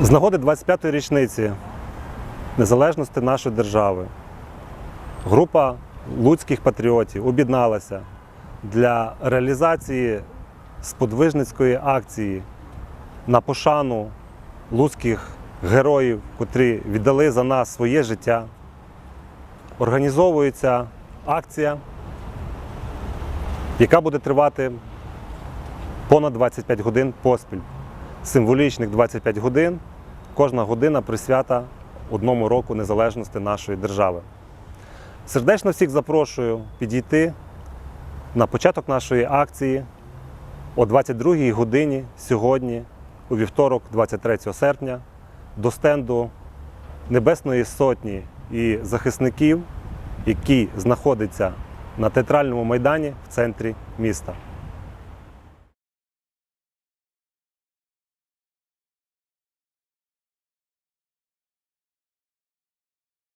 З нагоди 25-ї річниці незалежності нашої держави група луцьких патріотів об'єдналася для реалізації сподвижницької акції на пошану луцьких героїв, котрі віддали за нас своє життя. Організовується акція, яка буде тривати понад 25 годин поспіль. Символічних 25 годин. Кожна година присвята одному року незалежності нашої держави. Сердечно всіх запрошую підійти на початок нашої акції о 22 годині сьогодні, у вівторок, 23 серпня, до стенду Небесної Сотні і захисників, який знаходиться на театральному майдані в центрі міста.